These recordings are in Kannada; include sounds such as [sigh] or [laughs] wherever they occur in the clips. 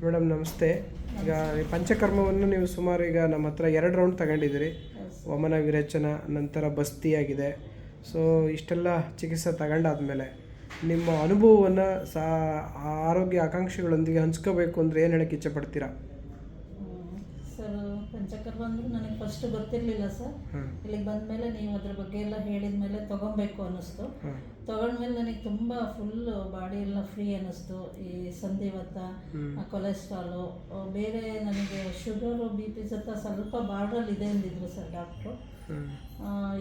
ಮೇಡಮ್, ನಮಸ್ತೆ. ಈಗ ಪಂಚಕರ್ಮವನ್ನು ನೀವು ಸುಮಾರು ಈಗ ನಮ್ಮ ಹತ್ರ ಎರಡು ರೌಂಡ್ ತಗೊಂಡಿದ್ದೀರಿ. ವಮನ ವಿರೇಚನ, ನಂತರ ಬಸ್ತಿ ಆಗಿದೆ ಸೊ ಇಷ್ಟೆಲ್ಲ ಚಿಕಿತ್ಸೆ ತಗೊಂಡಾದ್ಮೇಲೆ ನಿಮ್ಮ ಅನುಭವವನ್ನು ಸಾ ಆರೋಗ್ಯ ಆಕಾಂಕ್ಷೆಗಳೊಂದಿಗೆ ಹಂಚ್ಕೋಬೇಕು ಅಂದರೆ ಏನು ಹೇಳಕ್ಕೆ ಇಚ್ಛೆ ಪಡ್ತೀರಾ? ಸರ್ ಪಂಚಕರ್ ಬಂದ್ರು ನನಗೆ ಫಸ್ಟ್ ಗೊತ್ತಿರಲಿಲ್ಲ ಸರ್. ಇಲ್ಲಿಗೆ ಬಂದಮೇಲೆ ನೀವು ಅದ್ರ ಬಗ್ಗೆ ಎಲ್ಲ ಹೇಳಿದ ಮೇಲೆ ತೊಗೊಬೇಕು ಅನ್ನಿಸ್ತು. ತಗೊಂಡ್ಮೇಲೆ ತೊಗೊಂಡ್ಮೇಲೆ ನನಗೆ ತುಂಬ ಫುಲ್ ಬಾಡಿ ಎಲ್ಲ ಫ್ರೀ ಅನ್ನಿಸ್ತು. ಈ ಸಂಧಿವತ ಕೊಲೆಸ್ಟ್ರಾಲು ಬೇರೆ ನನಗೆ ಶುಗರು ಬಿ ಪಿ ಸತ್ತ ಸ್ವಲ್ಪ ಬಾರ್ಡ್ರಲ್ಲಿ ಇದೆ ಅಂದಿದ್ರು ಸರ್ ಡಾಕ್ಟ್ರು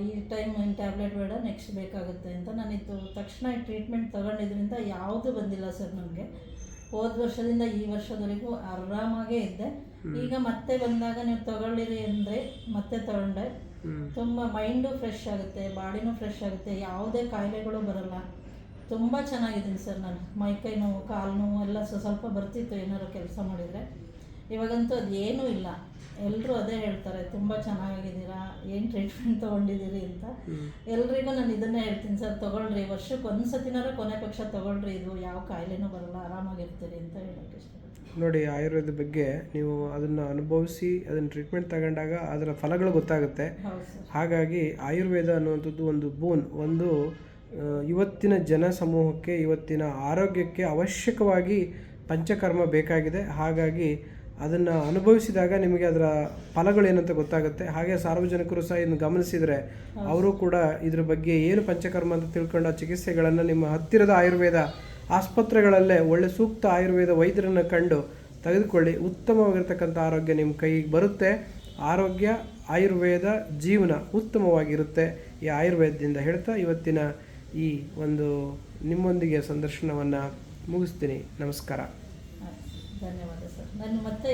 ಈ ಟೈಮ್ ಏನು ಟ್ಯಾಬ್ಲೆಟ್ ಬೇಡ ನೆಕ್ಸ್ಟ್ ಬೇಕಾಗುತ್ತೆ ಅಂತ ನಾನಿದ್ದು. ತಕ್ಷಣ ಟ್ರೀಟ್ಮೆಂಟ್ ತಗೊಂಡಿದ್ರಿಂದ ಯಾವುದು ಬಂದಿಲ್ಲ ಸರ್ ನನಗೆ ಹೋದ ವರ್ಷದಿಂದ ಈ ವರ್ಷದವರೆಗೂ ಆರಾಮಾಗೇ ಇದ್ದೆ. ಈಗ ಮತ್ತೆ ಬಂದಾಗ ನೀವು ತಗೊಳ್ಳಿರಿ ಅಂದರೆ ಮತ್ತೆ ತಗೊಂಡೆ. ತುಂಬಾ ಮೈಂಡು ಫ್ರೆಶ್ ಆಗುತ್ತೆ ಬಾಡಿನೂ ಫ್ರೆಶ್ ಆಗುತ್ತೆ ಯಾವುದೇ ಕಾಯಿಲೆಗಳು ಬರಲ್ಲ. ತುಂಬ ಚೆನ್ನಾಗಿದ್ದೀನಿ ಸರ್ ನಾನು. ಮೈಕೈ ನೋವು ಕಾಲು ನೋವು ಎಲ್ಲ ಸ್ವ- ಸ್ವಲ್ಪ ಬರ್ತಿತ್ತು ಏನಾದ್ರು ಕೆಲಸ ಮಾಡಿದರೆ. ಇವಾಗಂತೂ ಅದೇನೂ ಏನೂ ಇಲ್ಲ. ಎಲ್ಲರೂ ಅದೇ ಹೇಳ್ತಾರೆ ತುಂಬ ಚೆನ್ನಾಗಿದ್ದೀರಾ ಏನು ಟ್ರೀಟ್ಮೆಂಟ್ ತೊಗೊಂಡಿದ್ದೀರಿ ಅಂತ. ಎಲ್ರಿಗೂ ನಾನು ಇದನ್ನೇ ಹೇಳ್ತೀನಿ ಸರ್ ತೊಗೊಳ್ರಿ ವರ್ಷಕ್ಕೆ ಒಂದು ಸತಿನಾರ ಕೊನೆ ಪಕ್ಷ ತೊಗೊಳ್ರಿ ಇದು ಯಾವ ಕಾಯಿಲೆನೂ ಬರಲ್ಲ ಆರಾಮಾಗಿರ್ತೀರಿ ಅಂತ ಹೇಳೋಕ್ಕೆ ಇಷ್ಟಪಡ್ತೀನಿ. ನೋಡಿ ಆಯುರ್ವೇದ ಬಗ್ಗೆ ನೀವು ಅದನ್ನು ಅನುಭವಿಸಿ ಅದನ್ನು ಟ್ರೀಟ್ಮೆಂಟ್ ತಗೊಂಡಾಗ ಅದರ ಫಲಗಳು ಗೊತ್ತಾಗುತ್ತೆ. ಹಾಗಾಗಿ ಆಯುರ್ವೇದ ಅನ್ನುವಂಥದ್ದು ಒಂದು ಬೂನ್ ಒಂದು ಇವತ್ತಿನ ಜನ ಸಮೂಹಕ್ಕೆ ಇವತ್ತಿನ ಆರೋಗ್ಯಕ್ಕೆ ಅವಶ್ಯಕವಾಗಿ ಪಂಚಕರ್ಮ ಬೇಕಾಗಿದೆ. ಹಾಗಾಗಿ ಅದನ್ನು ಅನುಭವಿಸಿದಾಗ ನಿಮಗೆ ಅದರ ಫಲಗಳು ಏನಂತ ಗೊತ್ತಾಗುತ್ತೆ. ಹಾಗೆ ಸಾರ್ವಜನಿಕರು ಸಹ ಇದನ್ನು ಗಮನಿಸಿದರೆ ಅವರು ಕೂಡ ಇದ್ರ ಬಗ್ಗೆ ಏನು ಪಂಚಕರ್ಮ ಅಂತ ತಿಳ್ಕೊಂಡು ಚಿಕಿತ್ಸೆಗಳನ್ನು ನಿಮ್ಮ ಹತ್ತಿರದ ಆಯುರ್ವೇದ ಆಸ್ಪತ್ರೆಗಳಲ್ಲೇ ಒಳ್ಳೆ ಸೂಕ್ತ ಆಯುರ್ವೇದ ವೈದ್ಯರನ್ನು ಕಂಡು ತೆಗೆದುಕೊಳ್ಳಿ. ಉತ್ತಮವಾಗಿರ್ತಕ್ಕಂಥ ಆರೋಗ್ಯ ನಿಮ್ಮ ಕೈಗೆ ಬರುತ್ತೆ. ಆರೋಗ್ಯ, ಆಯುರ್ವೇದ, ಜೀವನ ಉತ್ತಮವಾಗಿರುತ್ತೆ ಈ ಆಯುರ್ವೇದದಿಂದ ಹೇಳ್ತಾ ಇವತ್ತಿನ ಈ ಒಂದು ನಿಮ್ಮೊಂದಿಗೆ ಸಂದರ್ಶನವನ್ನು ಮುಗಿಸ್ತೀನಿ. ನಮಸ್ಕಾರ. ಧನ್ಯವಾದ ಸರ್. ನಾನು ಮತ್ತೆ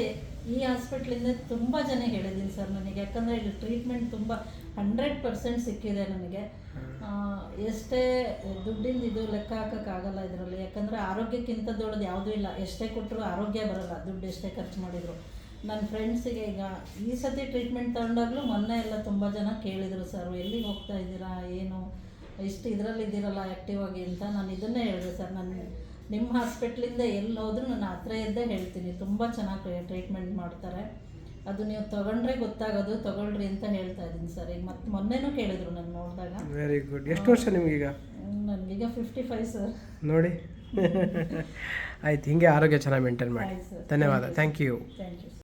ಈ ಹಾಸ್ಪಿಟ್ಲಿಂದ ತುಂಬ ಜನ ಹೇಳಿದ್ದೀನಿ ಸರ್ ನನಗೆ. ಯಾಕಂದರೆ ಇಲ್ಲಿ ಟ್ರೀಟ್ಮೆಂಟ್ ತುಂಬ ಹಂಡ್ರೆಡ್ ಪರ್ಸೆಂಟ್ ಸಿಕ್ಕಿದೆ ನನಗೆ. ಎಷ್ಟೇ ದುಡ್ಡಿಂದ ಇದು ಲೆಕ್ಕ ಹಾಕೋಕ್ಕಾಗಲ್ಲ ಇದರಲ್ಲಿ. ಯಾಕಂದರೆ ಆರೋಗ್ಯಕ್ಕಿಂತ ದೊಡ್ಡದು ಯಾವುದೂ ಇಲ್ಲ. ಎಷ್ಟೇ ಕೊಟ್ಟರು ಆರೋಗ್ಯ ಬರಲ್ಲ. ದುಡ್ಡು ಎಷ್ಟೇ ಖರ್ಚು ಮಾಡಿದರು. ನನ್ನ ಫ್ರೆಂಡ್ಸಿಗೆ ಈಗ ಈ ಸತಿ ಟ್ರೀಟ್ಮೆಂಟ್ ತಗೊಂಡಾಗಲೂ ಮೊನ್ನೆ ಎಲ್ಲ ತುಂಬ ಜನ ಕೇಳಿದರು ಸರ್ ಎಲ್ಲಿಗೆ ಹೋಗ್ತಾ ಇದ್ದೀರಾ? ಏನು? ಇಷ್ಟು ಇದರಲ್ಲಿ ಇದ್ದೀರಲ್ಲ ಆ್ಯಕ್ಟಿವ್ ಆಗಿ ಅಂತ. ನಾನು ಇದನ್ನೇ ಹೇಳಿದೆ ಸರ್. ನಾನು ನಿಮ್ಮ ಹಾಸ್ಪಿಟ್ಲಿಂದ ಎಲ್ಲಿ ಹೋದ್ರೂ ನಾನು ಹತ್ರ ಇದ್ದೇ ಹೇಳ್ತೀನಿ. ತುಂಬ ಚೆನ್ನಾಗಿ ಟ್ರೀಟ್ಮೆಂಟ್ ಮಾಡ್ತಾರೆ. ಅದು ನೀವು ತಗೊಂಡ್ರೆ ಗೊತ್ತಾಗೋದು ತಗೊಳ್ರಿ ಅಂತ ಹೇಳ್ತಾ ಇದ್ದೀನಿ ಸರ್. ಈಗ ಮತ್ತೆ ಮೊನ್ನೆನೂ ಕೇಳಿದ್ರು ನಾನು ನೋಡಿದಾಗ. ವೆರಿ ಗುಡ್ ಎಷ್ಟು ವರ್ಷ ನಿಮಗೀಗ? ನನಗೀಗ ಫಿಫ್ಟಿ ಫೈವ್ ಸರ್. ನೋಡಿ. [laughs] ಆಯ್ತು ಹಿಂಗೆ ಆರೋಗ್ಯ ಚೆನ್ನಾಗಿ ಮೇಂಟೈನ್ ಮಾಡಿ. ಧನ್ಯವಾದ. Thank you thank you